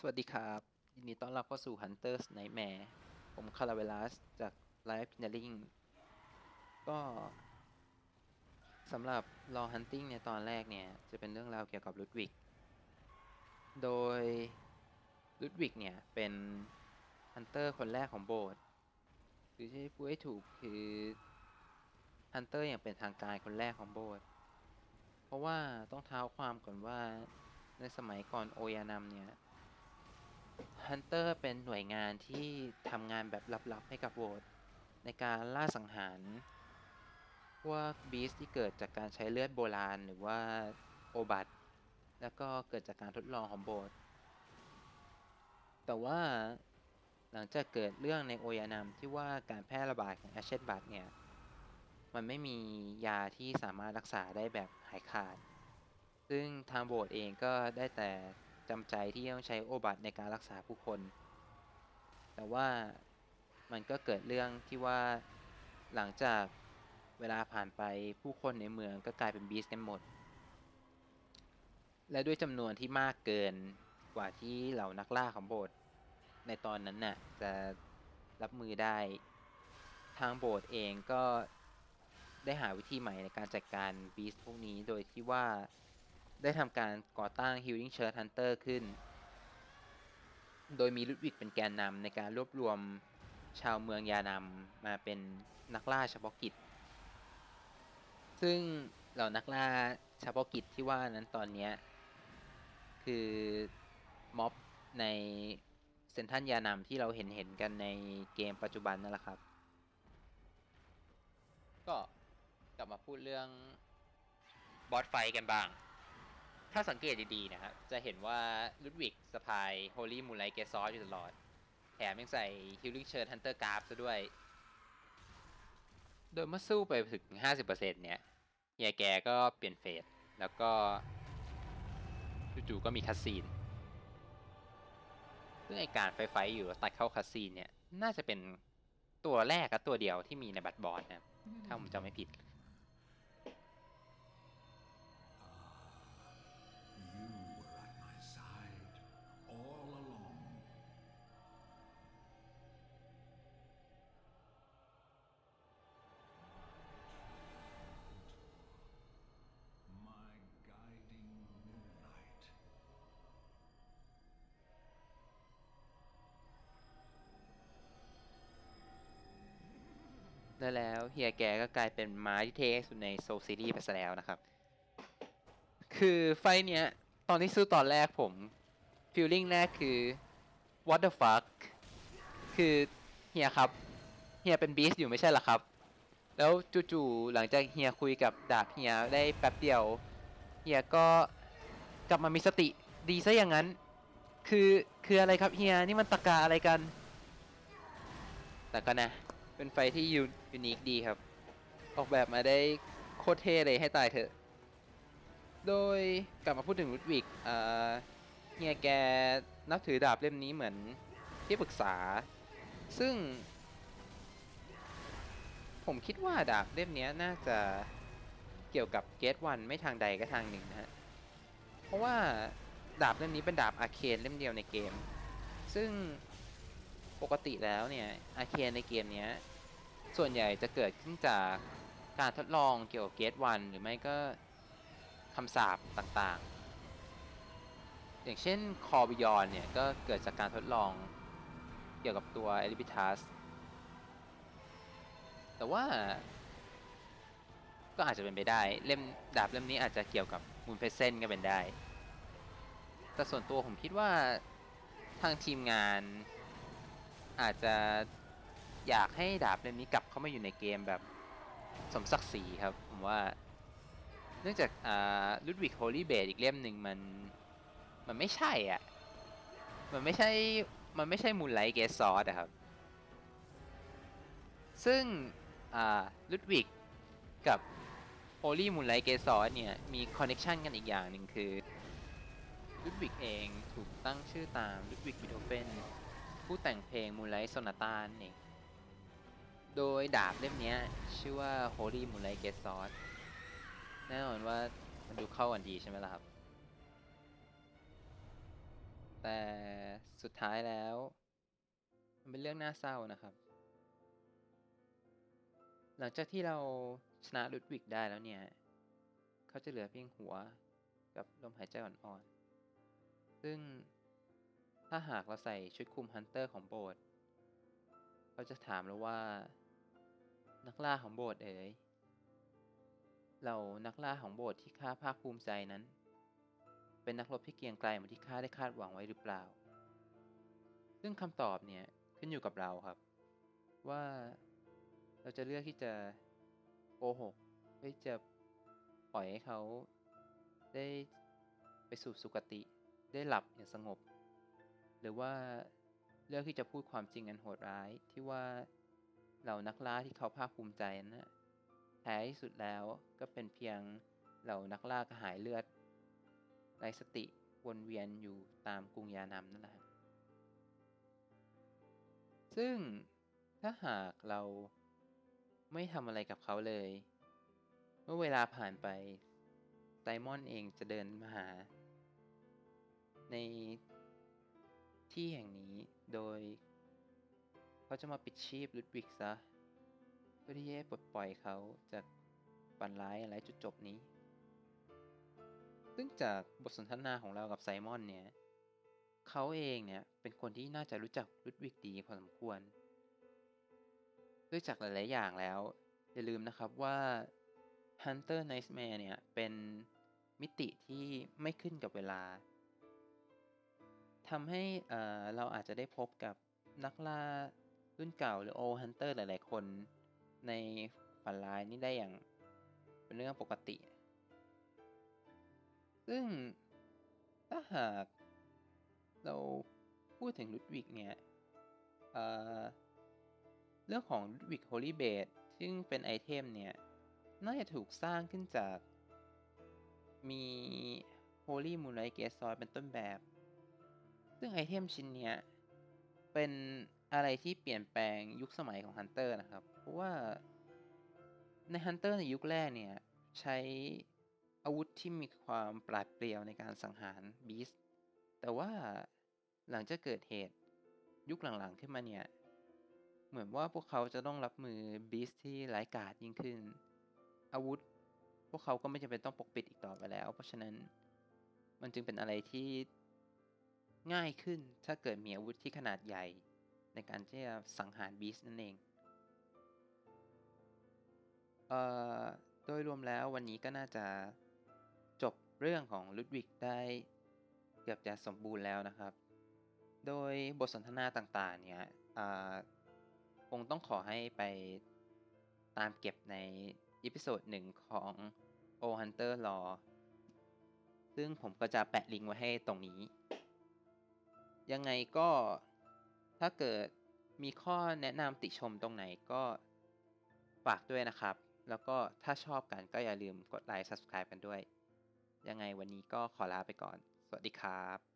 สวัสดีครับยินดีต้อนรับเข้าสู่ Hunters Nightmare ผมคาราเวลัสจาก Live p i n n e r i n g ก็สำหรับ Law Hunting ในตอนแรกเนี่ย จะเป็นเรื่องราวเกี่ยวกับลุดวิก โดยลุดวิกเนี่ย เป็นฮันเตอร์คนแรกของโบสถ์หรือที่พูดให้ถูกคือฮันเตอร์อย่างเป็นทางการคนแรกของโบสถ์เพราะว่าต้องเท้าความก่อนว่าในสมัยก่อนโอยานำเนี่ย ฮันเตอร์เป็นหน่วยงานที่ทำงานแบบลับๆให้กับโวดในการล่าสังหาร พวกบีสที่เกิดจากการใช้เลือดโบราณหรือว่าโอบัตแล้วก็เกิดจากการทดลองของโบสถ์แต่ว่าหลังจากเกิดเรื่องในโอยานามที่ว่าการแพร่ระบาดของแอชเชตบัตเนี่ย มันไม่มียาที่สามารถรักษาได้แบบหายขาด ซึ่งทางโบสถ์เองก็ได้แต่ จำใจที่ต้องใช้โอบัตในการรักษาผู้คน แต่ว่ามันก็เกิดเรื่องที่ว่าหลังจากเวลาผ่านไปผู้คนในเมืองก็กลายเป็นบีสกันหมด และด้วยจำนวนที่มากเกินกว่าที่เหล่านักล่าของโบสถ์ในตอนนั้นน่ะจะรับมือได้ ทางโบสถ์เองก็ได้หาวิธีใหม่ในการจัดการบีสพวกนี้โดยที่ว่า ได้ทำการก่อตั้ง Healing Church Hunter ขึ้น โดยมีลุดวิกเป็นแกนนำในการรวบรวมชาวเมืองยานำมาเป็นนักล่าเฉพาะกิจ ซึ่งเหล่านักล่าเฉพาะกิจที่ว่านั้นตอนนี้คือม็อบในเซนทันยานำที่เราเห็นเห็นกันในเกมปัจจุบันนั่นแหละครับ ก็กลับมาพูดเรื่องบอสไฟกันบ้าง ถ้าสังเกตดีๆนะครับจะเห็นว่าลุดวิกสะพาย Holy Moonlight g a t e Sword อยู่ตลอด แถมยังใส่ Healing Shirt Hunter Garb ซะด้วย โดยเมื่อสู้ไปถึง 50%เนี่ยเฮียแกก็เปลี่ยนเฟสแล้วก็จู่ๆก็มีคัสซีนซึ่งไอการไฟไฟอยู่แล้วตัดเข้าคัสซีนเนี่ย น่าจะเป็นตัวแรกกับตัวเดียวที่มีในบัตรบอร์ดนะครับถ้าผมจำไม่ผิดะแล้วเฮียแกก็กลายเป็นม้าที่เท่สุดในโซซีรีส์ไปซะแล้วนะครับ คือไฟเนี้ย ตอนที่สู้ตอนแรกผมฟีลลิ่งแรกคือ what the fuck คือเฮียครับเฮียเป็นบีสอยู่ไม่ใช่หรอครับ แล้วจู่ๆหลังจากเฮียคุยกับดาบเฮียได้แป๊บเดียวเฮียก็กลับมามีสติดีซะอย่างนั้น คือคืออะไรครับเฮียนี่มันตะกาอะไรกัน แต่ก็นะ เป็นไฟที่ยูนิคดีครับ ออกแบบมาได้โคตรเท่เลยให้ตายเถอะ โดยกลับมาพูดถึงลุดวิกเฮียแกนับถือดาบเล่มนี้เหมือนที่ปรึกษา ซึ่ง ผมคิดว่าดาบเล่มนี้น่าจะเกี่ยวกับเกตวันไม่ทางใดก็ทางหนึ่งนะฮะ เพราะว่าดาบเล่มนี้เป็นดาบอาเคนเล่มเดียวในเกม ซึ่ง ปกติแล้วเนี่ยอาเคนในเกมนี้ส่วนใหญ่จะเกิดขึ้นจากการทดลองเกี่ยวกับเกตวันหรือไม่ก็คำสาปต่างๆ อย่างเช่นคอบิยอนเนี่ยก็เกิดจากการทดลองเกี่ยวกับตัวเอลิบิทัสแต่ว่า ก็อาจจะเป็นไปได้เล่มดาบเล่มนี้อาจจะเกี่ยวกับมูนเพเซนก็เป็นได้ แต่ส่วนตัวผมคิดว่าทางทีมงาน อาจจะอยากให้ดาบเล่มนี้กลับเข้ามาอยู่ในเกมแบบสมศักดิ์ศรีครับ ผมว่า เนื่องจากอ่าลุดวิกโฮลี่เบดอีกเล่มหนึ่งมันมันไม่ใช่อะ มันไม่ใช่ มันไม่ใช่มูลไลท์เกสซอสอะครับ ซึ่งอ่าลุดวิกกับโฮลี่มูลไลท์เกสซอสเนี่ย มีคอนเน c ชันกันอีกอย่างหนึ่งคือลุดวิกเองถูกตั้งชื่อตามลุดวิกบิโธเฟน ผู้แต่งเพลงมูไลท์โซนาตานเองโดยดาบเล่มนี้ชื่อว่า Holy Moonlight Gate Sword แน่นอนว่ามันดูเข้ากันดีใช่ไหมล่ะครับ แต่สุดท้ายแล้ว มันเป็นเรื่องน่าเศร้านะครับ หลังจากที่เราชนะลุดวิกได้แล้วเนี่ย เขาจะเหลือเพียงหัวกับลมหายใจอ่อนๆ ซึ่ง ถ้าหากเราใส่ชุดคุมฮันเตอร์ของโบสถ์เขาจะถามเราว่า นักล่าของโบสถ์เอ๋ยเรานักล่าของโบสถ์ที่ข้าภาคภูมิใจนั้น เป็นนักรบที่เกียงไกรเหมือนที่ข้าได้คาดหวังไว้หรือเปล่า ซึ่งคำตอบเนี่ยขึ้นอยู่กับเราครับ ว่าเราจะเลือกที่จะโกหกเพื่อจะปล่อยให้เขาได้ไปสู่สุคติได้หลับอย่างสงบ หรือว่าเลือกที่จะพูดความจริงอันโหดร้ายที่ว่าเหล่านักล่าที่เขาภาคภูมิใจนั้นนะแท้ที่สุดแล้วก็เป็นเพียงเหล่านักล่ากระหายเลือดไร้สติวนเวียนอยู่ตามกรุงยานำนั่นแหละ ซึ่งถ้าหากเราไม่ทำอะไรกับเขาเลย เมื่อเวลาผ่านไปไซมอนเองจะเดินมาหา ใน ที่แห่งนี้โดย เขาจะมาปิดชีพลุดวิกซะ เพื่อที่จะปลดปล่อยเขาจากฝันร้ายอะไรจุดจบนี้ ซึ่งจากบทสนทนาของเรากับไซมอนเนี่ยเขาเองเนี่ยเป็นคนที่น่าจะรู้จักลุดวิกดีพอสมควรด้วยจากหลาย ๆ อย่างแล้ว อย่าลืมนะครับว่า Hunter Nightmare เนี่ยเป็นมิติที่ไม่ขึ้นกับเวลา ทำให้เราอาจจะได้พบกับนักล่ารุ่นเก่าหรือโอฮันเตอร์หลาย ๆ คนในฝันร้ายนี่ได้อย่างเป็นเรื่องปกติ ซึ่งถ้าหากเราพูดถึงลุดวิกเนี่ยเเรื่องของลุดวิกโฮลี่เบดซึ่งเป็นไอเทมเนี่ย น่าจะถูกสร้างขึ้นจากมี Holy Moonlight g a t e s o r เป็นต้นแบบ ซึ่งไอเทมชิ้นนี้เป็นอะไรที่เปลี่ยนแปลงยุคสมัยของฮันเตอร์นะครับ เพราะว่าในฮันเตอร์ในยุคแรกเนี่ย ใช้อาวุธที่มีความปราดเปรียวในการสังหารบีสแต่ว่าหลังจากเกิดเหตุยุคหลังๆขึ้นมาเนี่ย เหมือนว่าพวกเขาจะต้องรับมือบีสที่ร้ายกาจยิ่งขึ้น อาวุธ พวกเขาก็ไม่จำเป็นต้องปกปิดอีกต่อไปแล้ว เพราะฉะนั้นมันจึงเป็นอะไรที่ ง่ายขึ้นถ้าเกิดมีอาวุธที่ขนาดใหญ่ ในการที่จะสังหารบีสนั่นเองเอ่อโดยรวมแล้ววันนี้ก็น่าจะจบเรื่องของลุดวิกได้เกือบจะสมบูรณ์แล้วนะครับ โดยบทสนทนาต่างๆเนี่ยคงต้องขอให้ไปตามเก็บในอีพิโซดหนึ่งของ O Hunter Law ซึ่งผมก็จะแปะลิงก์ไว้ให้ตรงนี้ ยังไงก็ถ้าเกิดมีข้อแนะนำติชมตรงไหนก็ฝากด้วยนะครับ แล้วก็ถ้าชอบกันก็อย่าลืมกดไลค์ Subscribe กันด้วย ยังไงวันนี้ก็ขอลาไปก่อน สวัสดีครับ